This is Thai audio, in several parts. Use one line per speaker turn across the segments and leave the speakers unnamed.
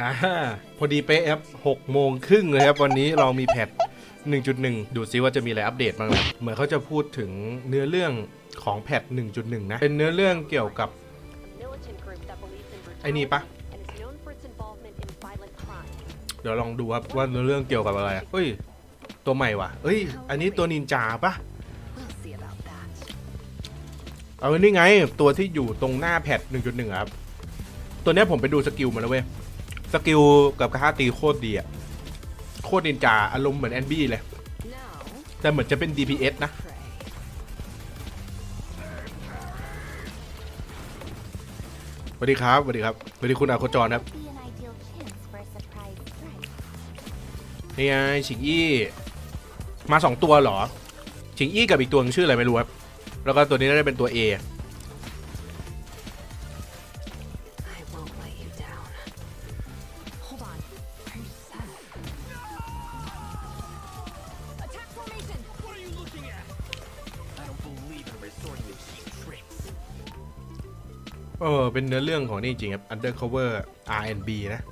อ่าพอดีเป๊ะครับ6โมงครึ่งเลยครับ วันนี้เรามีแพท1.1 ดูซิว่าจะมีอะไรอัปเดตบ้างนะเหมือนเขาจะพูดถึงเนื้อเรื่องของแพท1.1 นะ เป็นเนื้อเรื่องเกี่ยวกับ ไอ้นี่ปะเดี๋ยวลองดูครับว่าเนื้อเรื่องเกี่ยวกับอะไรอะเฮ้ย ตัวใหม่ว่ะเอ้ย อันนี้ตัวนินจาปะเอาอันนี้ไง ตัวที่อยู่ตรงหน้าแพท1.1 ครับ ตัวนี้ผมไปดูสกิลมาแล้วเว้ย สกิลกับกระทาตีโคตรดีอะโคตรนินจาอารมณ์เหมือนแอนบี้เลย แต่เหมือนจะเป็น DPS นะ สวัสดีครับ สวัสดีครับ สวัสดีคุณอาโคจรครับ นี่ไงฉิงอี้ มาสองตัวเหรอ ฉิงอี้กับอีกตัวนึงชื่ออะไรไม่รู้ครับ แล้วก็ตัวนี้น่าจะเป็นตัว A เออเป็นเนื้อเรื่องของนี่จริงครับ Undercover R&B นะ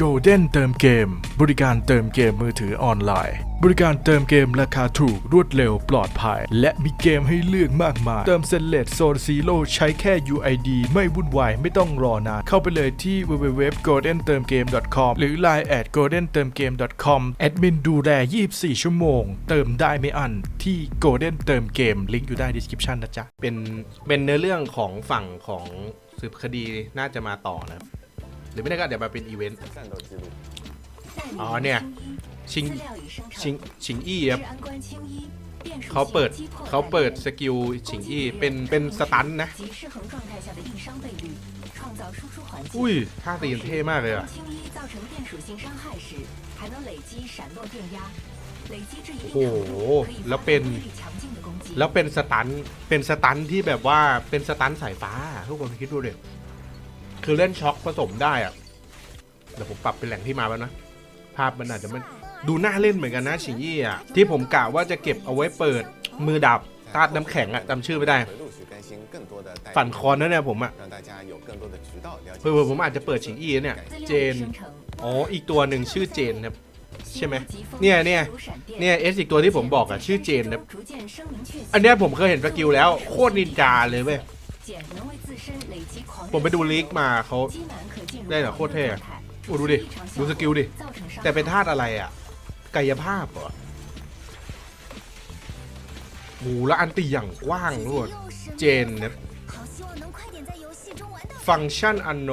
Golden เติมเกม บริการเติมเกมมือถือออนไลน์ บริการเติมเกมราคาถูกรวดเร็วปลอดภัย และมีเกมให้เลือกมากมาย เติมเซนเลตโซนซีโร่ใช้แค่ UID ไม่วุ่นวาย ไม่ต้องรอนาน เข้าไปเลยที่ www.goldentermgame.com หรือ line at goldentermgame.com แอดมินดูแล 24 ชั่วโมง เติมได้ไม่อันที่ Golden เติมเกม ลิงก์อยู่ใต้ description นะจ๊ะเป็นเป็นเนื้อเรื่องของฝั่งของสืบคดีน่าจะมาต่อนะครับ รือไม่ได้ก็เดี๋ยวมาเป็นอีเวนต์
战斗记录。
อ๋อเนี่ย ชิง
资料已生
ชิง
成。
ชิงอี้ครับ
治安官青衣，变属
เขาเปิด
性击破
เขาเปิด
犯
สกิลชิงอี้เป็นเป็นสตันนะ
及失衡状态下的硬伤倍率，创造输出环境。
อุ้ยท่าตีนเท่มากเลยอ่ะ
当青衣造成电属性伤害时，还能累积闪落电压，累积至一定程度
โอ้โห
可以
แล้ว
发
เป็น
威力强劲的攻击。
แล้วเป็นสตัน เป็นสตันที่แบบว่าเป็นสตันสายฟ้า ทุกคนคิดดูเด็ คือเล่นช็อกผสมได้อะเดี๋ยวผมปรับเป็นแหล่งที่มาแล้วนะ ภาพมันอาจจะมันดูน่าเล่นเหมือนกันนะชิงยี่อะที่ผมกะว่าจะเก็บเอาไว้เปิดมือดับตาดน้ำแข็งอะจำชื่อไม่ได้ ฝันคอนนั่นแหละผมอะเพื่อผมอาจจะเปิดชิงยี่เนี่ย เจน อ๋อ อีกตัวหนึ่งชื่อเจนครับใช่ไหมเนี่ยเนี่ยเนี่ยเอสอีกตัวที่ผมบอกอะชื่อเจน
นะ
อันนี้ผมเคยเห็นสกิลแล้วโคตรนินจาเลยเว้ย ผมไปดูลีกมาเขาได้เหรอโคตรเท่อูดูดิ ดูสกิลดิ แต่เป็นธาตุอะไรอะ กายภาพเหรอโหูแล้วอันตีอย่างกว้างด้วยเจนเนี่ะฟังก์ชันอันโน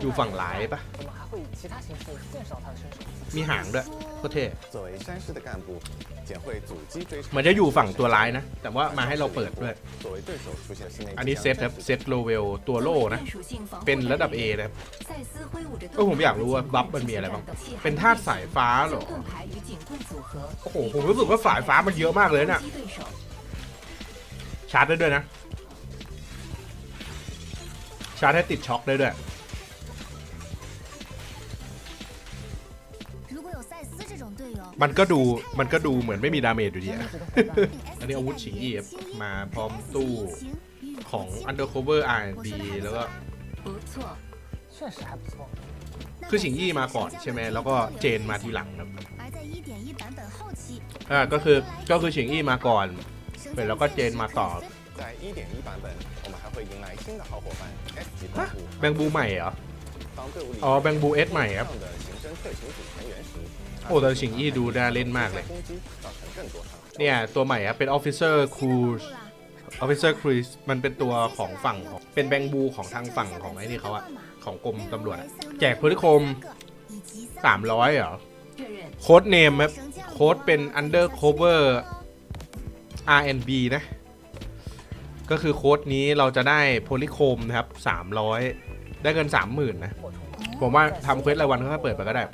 อยู่ฝั่งหลายปะ
会以其他形式见识到他的身手。
มีหางด้วยโคตรเท่
作为山师的干部，简会阻击追杀。
เหมือนจะอยู่ฝั่งตัวร้ายนะ แต่ว่ามาให้เราเปิดด้วย
作为对手出现新的一
อันนี้เซตครับ เซตโลเวลตัวโล่นะ
属性防护
เป็นระดับ
弹
A
力
นะครับ
赛斯挥舞着
เออผมอยากรู้ว่าบัฟมันมีอะไรบ้าง เป็นธาตุสายฟ้าเหรอ
盾牌与警棍组合
โอ้โห ผมรู้สึกว่าสายฟ้ามันเยอะมากเลยน่ะ
攻击对手
ชาร์จได้ด้วยนะ ชาร์จให้ติดช็อคได้ด้วย มันก็ดูมันก็ดูเหมือนไม่มีดาเมจอยู่ดีอะ
อั
นนี้อาวุธฉีกอีฟมาพร้อมตู้ของ Undercover R&B แล้วก็คือฉิงยี่มาก่อนใช่ไหมแล้วก็เจนมาทีหลังครับอ่าก็คือก็คือฉิงยี่มาก่อนเสร็จแล้วก็เจนมาต่อแบงบูใหม่เหรอ อ๋อแบงบูเอสใหม่ครับ โอ้แต่นฉิงอี้ดูน่าเล่นมากเลย เนี่ย ตัวใหม่ครับเป็นออฟฟิเซอร์ครูซ
ออฟฟิเซอร์ครู
ซมันเป็นตัวของฝั่งของเป็นแบงบูของทางฝั่งของไอ้นี่เขาอะของกรมตำรวจแจกพลิคมสามร้อ
ยเหรอ
โค้ดเนมครับ โค้ดเป็น Undercover RNB นะ ก็คือโค้ดนี้เราจะได้โพลิคมนะครับ 300 ได้เงิน 30,000 นะ ผมว่าทำเควสรายวันก็เปิดไปก็ได้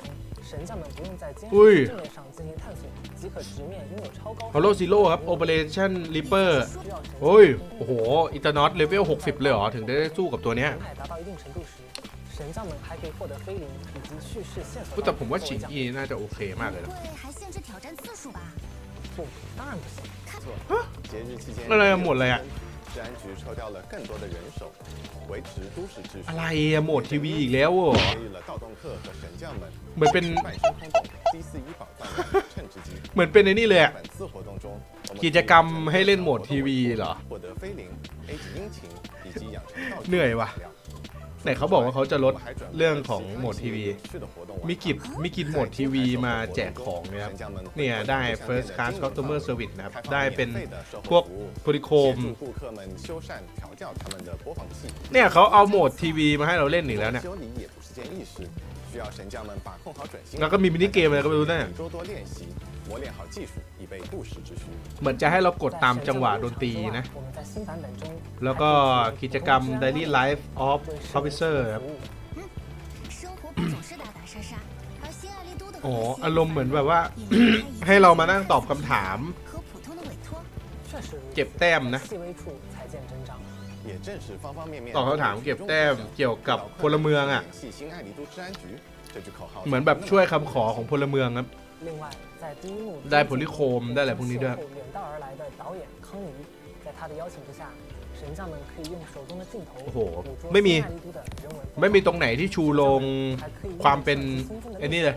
神将们不用在监
อุ้ย
视正面上进行探索，即可直面拥有超高
h o l l o Zero ครับ Operation Reaper
需要神
โอ้ย โอ้โห อิตานอตเลเวล 60 เลยเหรอ ถึงได้สู้กับตัวเนี้ย
形态达到一定程度时，神将们还可以获得菲林以及叙事线索
อุ๊ย
道
แต่
具
ผมว่า
作为
ฉิง
奖
อีน่าจะโอเคมากเลยนะ
会还限制挑战次数吧？
不，当然不行。
节日期间，
那来หมดเลยอะ
神 治安局抽调了更多的人手，维持都市秩
อะไร
序，
อะโหมดทีวีอีกแล้วเหรอ
给予了盗洞客和神将们
เหมือนเป็น
半身空洞 D 四医保范围的趁之机。
เหมือนเป็นในนี่เลยอะ
本次活动中，我们
กิจกรรมให้เล่นโหมดทีวีเหรอ
获得飞灵、A 级殷勤以及养成道具
เหนื่อยว่ะ
材料
ไหนเขาบอกว่าเขาจะลด
我们还准备了
เรื่องของ
其他
โหมด
一些
ทีวี
有趣的活动玩法
มีกิจมีกิจโหมดทีวีมาแจกของนะครับเนี่ยได้ first class customer service นะครับ ได้เป็นพวกโพลิโคมเนี่ยเขาเอาโหมดทีวีมาให้เราเล่นหนึ่งแล้วเนี่ยแล้วก็มีมินิเกมอะไรก็ไม่รู้นะเหมือนจะให้เรากดตามจังหวะดนตรีนะ แล้วก็กิจกรรม Daily Life of Professor ครับ อ๋ออารมณ์เหมือนแบบว่า ให้เรามานั่งตอบคำถาม เก็บแต้มนะตอบคำถามเก็บแต้มเกี่ยวกับพลเมืองอะ เหมือนแบบช่วยคำขอของพลเมืองครับได้ผลิโคมได้อะไรพวกนี้ด้วย โอ้โห ไม่มี ไม่มีตรงไหนที่ชูลงความเป็นไอ้นี่เลย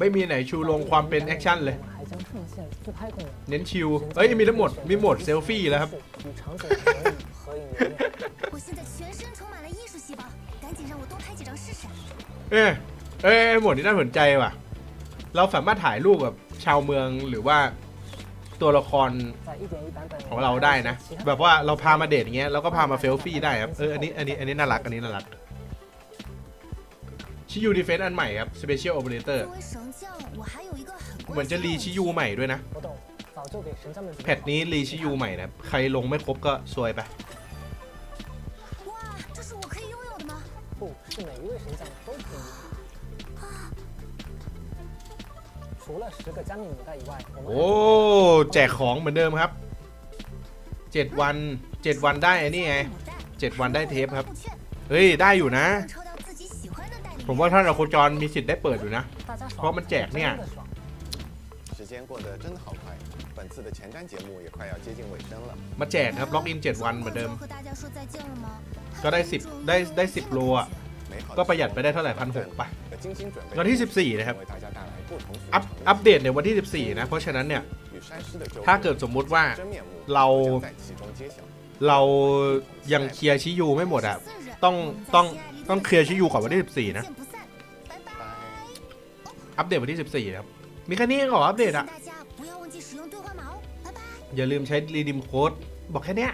ไม่มีไหนชูลงความเป็นแอคชั่นเลย เน้นชิลเอ้ย มีทั้งหมด มีหมดเซลฟี่แล้วครับ เอ้ยเอ้ยหมดนี้น่าสนใจว่ะ เราสามารถถ่ายรูปกับชาวเมืองหรือว่าตัวละคร
在一点一版本
ของเราได้นะ แบบว่าเราพามาเดทอย่างเงี้ยเราก็พามาเซลฟี่ได้ครับ เอออันนี้อันนี้อันนี้น่ารักอันนี้น่ารักชิยูดีเฟนต์อันใหม่ครับ Special Operator
作为神将，我还有一个很
เหมือนจะรีชิยูใหม่ด้วยนะ
活动早就给神将们准备
แพทนี้รีชิยูใหม่นะครับใครลงไม่ครบก็ซวยไป
哇，这是我可以拥有的吗？
不是每一位神将都可以 除了十个加密母带以外，我们还
โอ้แจกของเหมือนเดิมครับเจ็ดวันเจ็ดวันได้ไอ้นี่ไง
母带
เจ็ดวันได้เทปครับ
护券
เฮ้ยได้อยู่นะ
能抽到自己喜欢的代理。
ผมว่าท่านอโคจรมีสิทธิ์ได้เปิดอยู่นะ
大家爽，
เพราะมันแจกเนี่ย
真的爽。
时间过得真的好快，本次的前瞻节目也快要接近尾声了。
มาแจกครับล็อกอิน 7 วันเหมือนเดิม
和大家说再见了吗？
ก็ได้ 10 ได้ได้ 10 โลอ่ะ
美好
ก็ประหยัดไปได้เท่าไหร่พันหกไป
和精心准备
วันที่14นะครับ
为大家带来不同寻
อั
ป
อัปเดตในวันที่ 14 นะ เพราะฉะนั้นเนี่ย ถ้าเกิดสมมุติว่าเราเรายังเคลียร์ชิยูไม่หมดอะต้องต้องต้องเคลียร์ชิยูก่อนวันที่ 14 นะ อัปเดตวันที่ 14 ครับ มีแค่นี้เหรออัปเดตอะอย่าลืมใช้รีดิมโค้ดบอกแค่เนี้ย